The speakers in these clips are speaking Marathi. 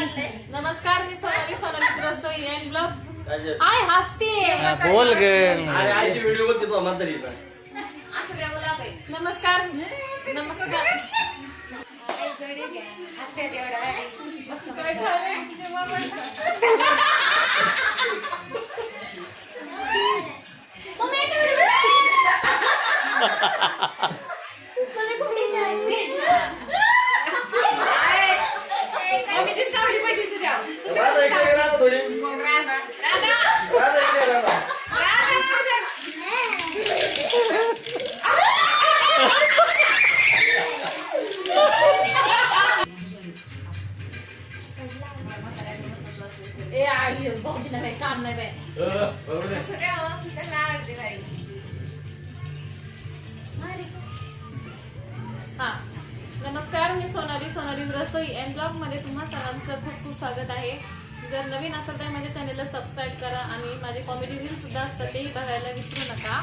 नमस्कार मी सोनाली सोनाली रसोई अँड ब्लॉग आय हसते. बोल ग. आईची व्हिडिओ बघते तो म्हातारीचा नमस्कार. नमस्कार. काम नाही बाय अ, बरोबर आहे. हा. नमस्कार मी सोनाली सोनाली रसोई. अँड ब्लॉगमध्ये तुम्हा सर्वांचं खूप खूप स्वागत आहे. जर नवीन असाल तर माझ्या चॅनेलला सबस्क्राईब करा आणि माझे कॉमेडी रील सुद्धा असतात तेही बघायला विसरू नका.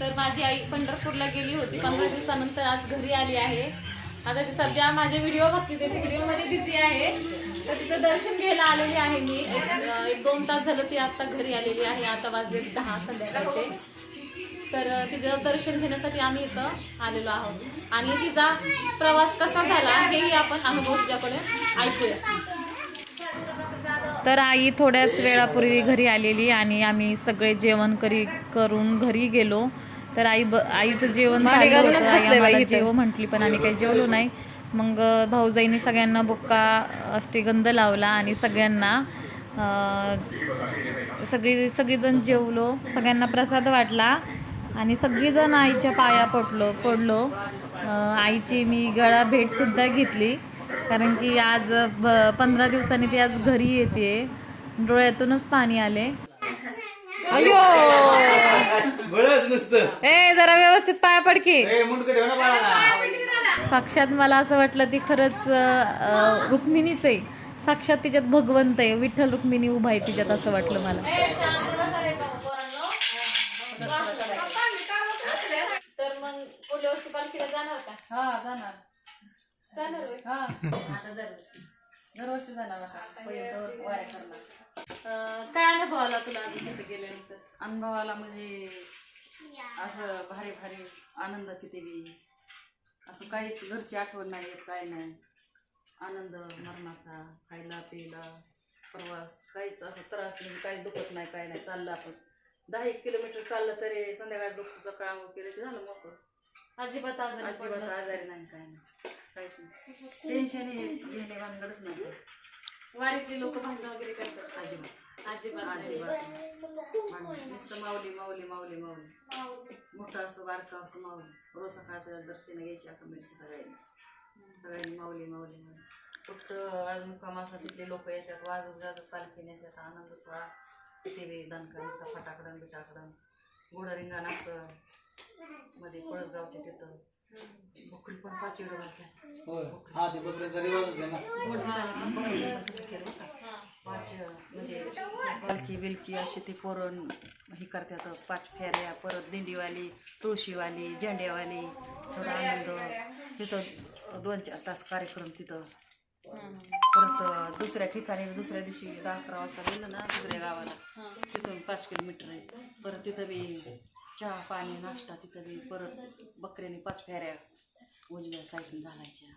तर माझी आई पंढरपूरला गेली होती. पंधरा दिवसानंतर आज घरी आली आहे. आता ती सध्या माझे व्हिडिओ बघते. ते व्हिडिओमध्ये बिझी आहे. तर तिचं दर्शन घ्यायला आलेली आहे मी. एक दोन तास झालं ती आता घरी आलेली आहे. आता वाजले दहा संध्याकाळचे. तर तिचं दर्शन घेण्यासाठी आम्ही इथं आलेलो आहोत. आणि तिचा प्रवास कसा झाला हेही आपण अनुभव तिच्याकडे ऐकूया. तर आई थोड्याच वेळापूर्वी घरी आलेली आणि आम्ही सगळे जेवण करी करून घरी गेलो. तर आई ब आईचं जेवण झालं होतं. आई आम्हाला जेव म्हटली पण आम्ही काही जेवलो नाही. मग भाऊजाईने सगळ्यांना बुक्का अष्टगंध लावला आणि सगळ्यांना सगळी सगळीजण जेवलो. सगळ्यांना प्रसाद वाटला आणि सगळीजण आईच्या पाया पडलो पडलो. आईची मी गळा भेटसुद्धा घेतली. कारण की आज ब- पंधरा दिवसांनी ती आज घरी येते. डोळ्यातूनच पाणी आले. अयो ए जरा व्यवस्थित पाया पडकी साक्षात मला असं वाटलं ती खरंच रुक्मिणीच आहे. साक्षात तिच्यात भगवंत आहे विठ्ठल रुक्मिणी उभा आहे तिच्यात असं वाटलं मला. तर मग पुढल्या वर्षी पालखीला जाणार का? हा जाणार. जाणार होय. हा. दरवर्षी जाणार आता. पहिले दर वाया करणार. अं, काय अनुभव आला तुला तिथे गेल्यानंतर? अनुभवाला म्हणजे असं भारी भारी आनंद किती बी. असं काहीच घरची आठवण नाही येत काय नाही. आनंद मरणाचा खायला प्यायला प्रवास काहीच असं त्रास म्हणजे काही दुखत नाही काय नाही. चाललं आपण. दहा एक किलोमीटर चाललं तरी संध्याकाळी दुखतं सकाळ आंघोळ केलं की झालं मोकळं. अजिबात आजारी अजिबात पडलं. आजारी नाही काय नाही. काहीच नाही. टेन्शन घेणे भानगडच नाही. वारीतले लोक भांडण वगैरे करतात? अजिबात. नुसतं माऊली माऊली माऊली माऊली. मोठा असो बारका असो माऊली. रोज सकाळचं दर्शन घ्यायची आपण मिरची सगळ्यांनी. सगळ्यांनी माऊली माऊली माऊली. कुठं अजून कामासा तिथले लोक येतात वाजत गाजत पालखीने येतात आनंद सोहळा. वे दणका नुसता फटाकडन बिटाकडन गोडं रिंगण असतं. मध्ये पळसगावच्या तिथं. बोकडी पण पाच वेळ घातल्या म्हणजे पालखी बिलकी अशी ती पोरण हे करतात पाच फेऱ्या परत दिंडीवाली तुळशीवाली झेंड्यावाली थोडा आनंद. तिथं दोन चार तास कार्यक्रम तिथं. परत दुसऱ्या ठिकाणी दुसऱ्या दिवशी दहा अकरा वाजता गेलं ना दुसऱ्या गावाला तिथून पाच किलोमीटर आहे. परत तिथं बी चहा पाणी नाश्ता तिथं बी परत बकऱ्याने पाच फेऱ्या उजव्या साईडून घालायच्या.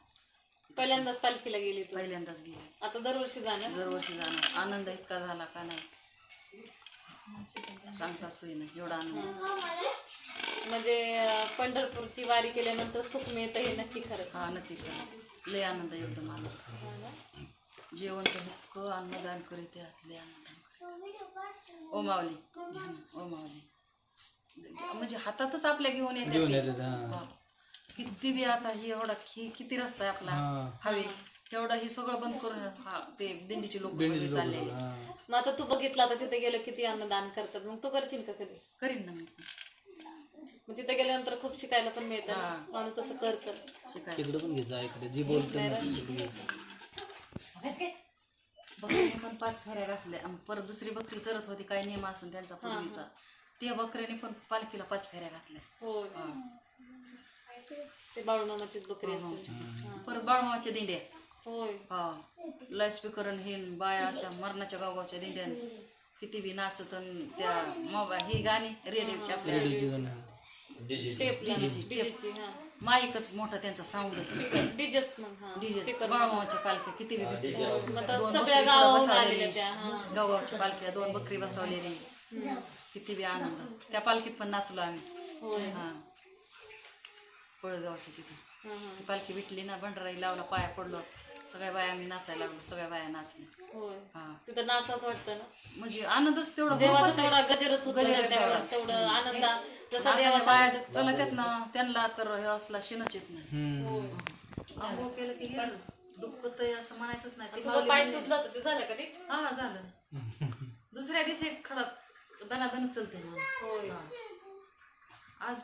पहिल्यांदाच पालखीला गेली तू पहिल्यांदाच गेले. आता दरवर्षी जाणार. दरवर्षी जाणार. आनंद इतका झाला का नाही? सांगता सोयी नाही एवढा आनंद. म्हणजे अं, पंढरपूरची वारी केल्यानंतर सुख मिळतं हे नक्की खरं. हा नक्की खरं. लय आनंद एकदम आनंद जेवण तर इतकं अन्नदान करीत आहे, लय अन्नदान करीत. ओ माऊली घ्या ना, ओ माऊली. म्हणजे हातातच आपल्या घेऊन येते घेऊन. येतात, हा. किती बी आता ही एवढा कि किती रस्ता आहे आपला. हा. हवे. तेवढा हे सगळं बंद करून हा ते दिंडीचे लोक दिंडीचे लोकं, चाललेले हा. मग आता तू बघितलं आता तिथे गेलं किती अन्नदान करतात. मग तू करशील का कधी? करीन ना मी. मग तिथे गेल्यानंतर खूप शिकायला पण मिळतं हा. माणूस तसं करतं शिकायला. तिकडे पण घ्यायचं इकडे जी बोलते ना तिकडे घ्यायचं. बकऱ्याने पण पाच फेऱ्या घातल्या. आणि परत दुसरी बकरी चरत होती काय नियम असेल त्यांचा पूर्वीचा. त्या बकऱ्याने पण पालखीला पाच फेऱ्या घातल्या. हा. ते बाळूमामाचीच बकरी हो, असते परत बाळमावाच्या दिंड्या. होय. हा. लाइट स्पीकर हे बाया अशा मरणाच्या गावगावच्या दिंड्यान किती बी नाचत अन त्या मोबाईल ही गाणी रेडिओची आपल्या रेडिओची गाणं. टेप डीजेची डीजेची हा. माईकच मोठा त्यांचा साऊंडच डीजेच मग हा. डीजे स्पीकर बाळमामाच्या पालख्या किती बी. मग आता दोन सगळ्या बकरी गावाहून बसवलेली. आलेल्या त्या हा. गावगावच्या पालख्या दोन बकरी बसवलेली किती बी आनंद. त्या पालखीत पण नाचलो आम्ही. होय. हा. पळगावच्या तिथे. हा, हा. पालखी भेटली ना भंडाराई लावला पाया पडलो. सगळ्या बाया आम्ही नाचायला लागलो सगळ्या बाया नाचल्या. हा. तिथं नाचाच वाटतं ना? म्हणजे आनंदच तेवढा देवाचा खूपच आहे. तेवढा गजरच होतो तेवढा तेवढा. आनंद. जसा बाया चला त्यात ना त्यांना तर हे असला शिनच येत नाही. हम्म. आंघोळ केलं की हे दुखत असं म्हणायचंच नाही. ती तुझा माऊली पाय म्हणे, सुजला होता ते झालं का नीट? हा झालं. दुसऱ्या दिवशी खडक दनादन चलते. माणूस. होय. हा. आज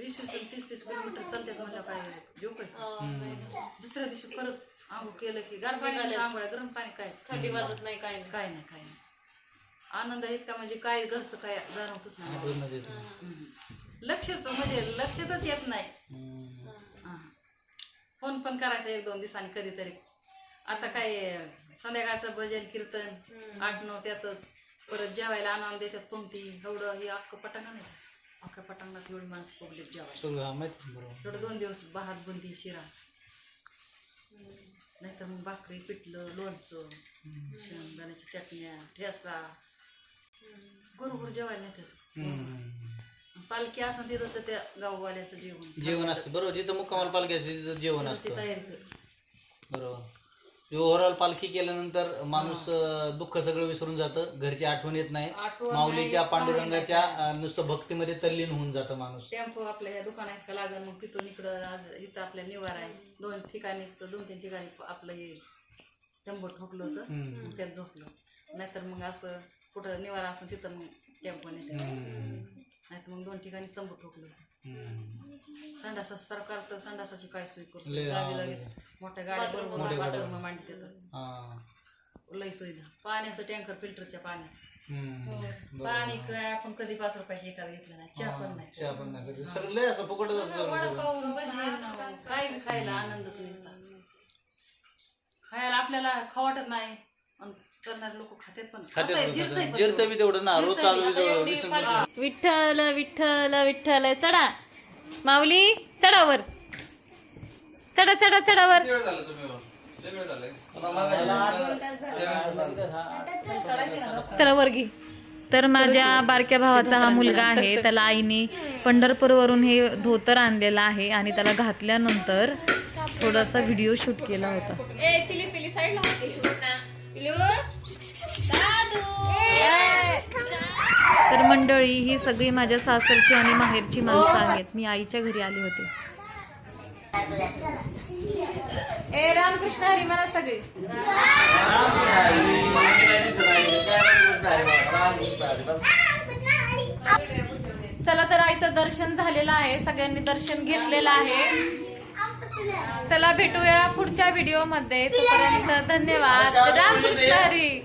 वीस वीस तीस तीस किलोमीटर चालतात म्हणलं काय? आहे हा, नाही ना. दुसऱ्या दिवशी परत आंघोळ केलं की गार पाणी आंघोळ गरम पाणी काय थंडी वाजत नाही काय नाही. काय नाही काय नाही. आनंद इतका म्हणजे काय घरचं काय जाणवतच नाही नाही. लक्षच म्हणजे लक्षातच येत नाही. हा. फोन पण करायचा एक दोन दिवसांनी कधीतरी. आता काय संध्याकाळचं भजन कीर्तन आठ नऊ त्यातच. परत जेवायला आणून देतात पंक्ती एवढं हे अख्खं पटांगण आहे. अख्ख्या पटांगणात एवढी माणसं पडली जेवायला. थोडं दोन दिवस भात बुंदी शिरा. नाहीतर मग भाकरी पिठलं लोणचं शेंगदाण्याच्या चटण्या ठेसा बरोबर जेवायला हम्म. पालखी असं तिथं तर त्या गाववाल्याचं जेवण. जेवण असतं. बरोबर जिथं मुक्कामाला पालखी असते तिथं जेवण असतं. तयारी करते. बरोबर. ओव्हरऑल पालखी केल्यानंतर माणूस दुःख सगळं विसरून जातं. घरची आठवण येत नाही. आठवण माऊलीच्या नाही, पांडुरंगाच्या अं, नुसतं भक्तीमध्ये तल्लीन होऊन जातं माणूस. टेम्पो आपल्या ह्या दुकानात का लागल मग तिथून इकडं आज इथं आपल्या निवार आहे. दोन ठिकाणी दोन तीन ठिकाणी आपलं हे टेम्पो ठोकलं होतं. हम्म. मग त्यात झोपलं. नाहीतर मग असं कुठं निवार असं तिथं मग टेम्पो नेते हम्म. नाहीतर मग दोन ठिकाणी स्तंभ ठोकलं. संडासा सरकार तर संडासाची काय सोय करतो लय जागी आवड लगेच मोठ्या गाड्या मोठ्या गाड्या. बाथरूम मांडते हा. लई सुविधा पाण्याचं टँकर फिल्टरच्या पाण्याचं. हम्म. बरोबर. पाणी काय आपण कधी पाच रुपयाचे एका घेतलं नाही चहा पण नाही. चहा पण नाही कधी. सगळं लय असं फुकटच असतं सगळं. वडापाव भजी काय बी खायला आनंदच नसता. खायला आपल्याला खाऊ वाटत नाही. पण करणारे लोक खातात पण. खात्यात खाताय, पण जिरताय खात्यात. पण जिरतं बी तेवढं ना. रोज जिरतंय चालू बी. बी आता तेवढं. एवढी दिसून पालखी- पडतं. विठ्ठल विठ्ठल विठ्ठल चढा. माऊली चढावर. चढा चढा चढावर. चला वर घे तर माझ्या बारक्या भावाचा हा मुलगा आहे. त्याला आईने पंढरपूरवरून हे धोतर आणलेलं आहे आणि त्याला घातल्यानंतर थोडासा व्हिडिओ शूट केला होता. मंडळी ही सगळी माझ्या सासरची आणि माहेरची माणसं आहेत. मी आईच्या घरी आली होती. ए रामकृष्ण हरी मला सगळे. चला तर आईचं दर्शन झालेलं आहे. सगळ्यांनी दर्शन घेतलेलं आहे. चला भेटूया पुढच्या व्हिडिओमध्ये. तोपर्यंत धन्यवाद. रामकृष्ण हरी.